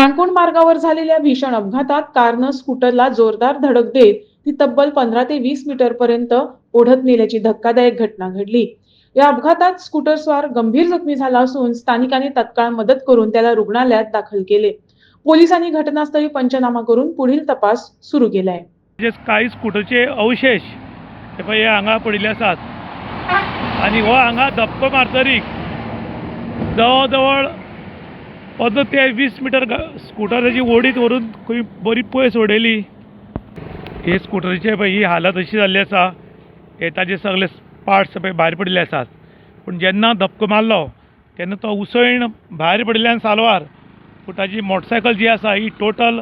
काणकोण मार्गावर झालेल्या भीषण अपघातात कारनं स्कूटरला जोरदार धडक देत ती तब्बल पंधरा ते वीस मीटर पर्यंत ओढत नेल्याची धक्कादायक घटना घडली. या अपघातात स्कूटर स्वार गंभीर जखमी झाला असून स्थानिकांनी तत्काळ मदत करून त्याला रुग्णालयात दाखल केले. पोलिसांनी घटनास्थळी पंचनामा करून पुढील तपास सुरू केलाय. काही स्कूटरचे अवशेष अवशेश हे पळय हे हांगा पडिल्ले आसात आनी हो हांगा धपको मारतरी जवळ जवळ पंदरा ते वीस मिटर स्कुटराची ओडीत व्हरून खंय बरी पयस उडयली हे स्कुटरीचे पळय ही हालत अशी जाल्ली आसा हे ताजे सगळे पार्ट्स पळय भायर पडिल्ले आसात पूण जेन्ना धपको मारलो तेन्ना तो उसळण भायर पडिल्ल्यान सालवार. पूण ताजी मोटरसायकल जी आसा ही टोटल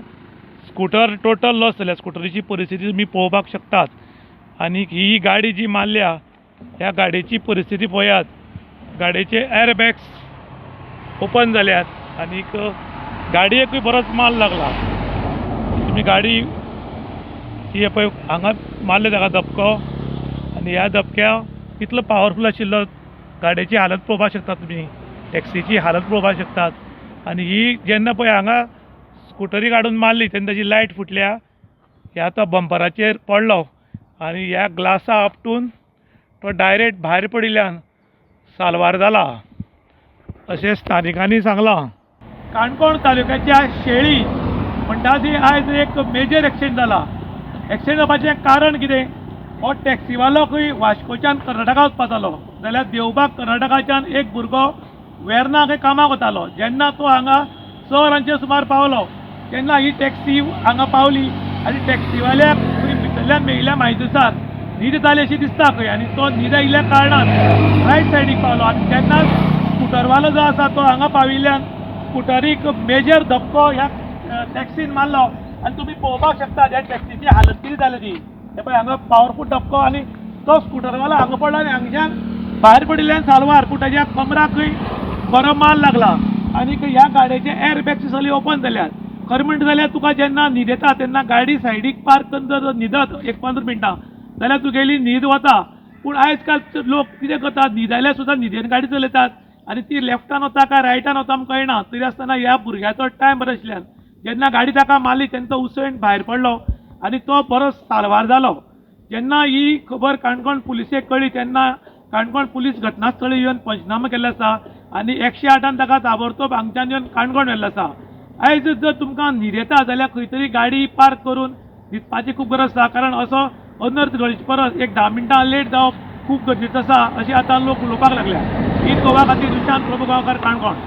स्कूटर टोटल लॉस जाल्या स्कुटरीची परिस्थिती तुमी पळोवपाक शकतात. आनी ही गाडी जी मारल्या ह्या गाडयेची परिस्थिती पळयात गाडयेचे एअरबॅग्स ओपन जाल्यात आनीक गाडयेकूय बरोच माल लागला. तुम्ही गाडी ही पळय हांगा मारले ताका धपको. आनी ह्या धपक्या कितलो पावरफूल आशिल्लो गाडयेची हालत पळोवपाक शकतात तुमी टॅक्सीची हालत पळोवपाक शकतात. आनी ही जेन्ना पळय हांगा स्कुटरी काडून मारली तेन्ना ताजी लायट फुटल्या ह्या तो बंपराचेर पडलो. आनी ह्या ग्लासा आपटून तो डायरेक्ट भायर पडिल्ल्यान सालवार जाला अशें स्थानिकांनी सांगलां. काणकोण तालुक्याच्या शेळी म्हणटा ती आयज एक मेजर एक्सिडेंट जाला एक्सिडेंट जावपाचें कारण कितें? हो टॅक्सीवालो खंय वास्कोच्यान कर्नाटका वचपाचो जाल्यार देवबाग कर्नाटकाच्यान एक भुरगो वेर्ना खंय कामाक वतालो. जेन्ना तो हांगा स वरांचेर सुमार पावलो. तेन्ना ही टॅक्सी हांगा पावली. आनी टॅक्सीवाल्याक खंय भितरल्यान मेळिल्ल्या म्हायतीनुसार न्हीद जाली अशी दिसता खंय आनी तो न्हीद आयिल्ल्या कारणान रायट सायडीक पावलो. आनी तेन्ना स्कुटरवालो जो आसा तो हांगा पाविल्ल्यान स्कुटरीक मेजर धपको ह्या टॅक्सीन मारलो. आनी तुमी पळोवपाक शकता ह्या टॅक्सीची हालत कितें जाली ती. हे पळय हांगा पावरफूल धपको आनी तो स्कुटरवाला हांगा पडलो आनी हांगच्यान भायर पडिल्ल्यान सालवार पूण ताच्या कमराकय बरो माल लागला. आनीक ह्या गाडयेचे एर बॅग्स सगळी ओपन जाल्यात खरें म्हणटा जाल्यार तुका जेन्ना न्हीद येता तेन्ना गाडी सायडीक पार्क करून जर न्हिदत एक पंदरा मिनटां. जाल्यार तुगेली न्हीद वता. पूण आयज काल लोक कितें करतात न्हिदायल्यार सुद्दां न्हिदेन गाडी चलयतात आनी ती लेफ्टान वता काय रायटान वता आमकां कळना. तरी आसतना ह्या भुरग्याचो टायम बरो आशिल्ल्यान जेन्ना गाडी ताका मारली तेन्ना तो उसळीन भायर पडलो आनी तो बरो सालवार जालो जेन्ना ही खबर काणकोण पुलिसेक कळ्ळी तेन्ना काणकोण पुलीस घटनास्थळी येवन पंचनामा केल्लो आसा आनी एकशे आठान ताका ताबडतोब हांगच्यान येवन काणकोण व्हेल्लो आसा आयज जर तुमकां न्हीद येता जाल्यार खंय तरी गाडी पार्क करून न्हिदपाची खूब गरज आसा कारण असो अनर्थ घडचे परस एक धा मिनटां लेट जावप खूब गरजेचं आसा अशें आतां लोक उलोवपाक लागल्या. हीच गोवा खातीर विशांत प्रभू गांवकार काणकोण.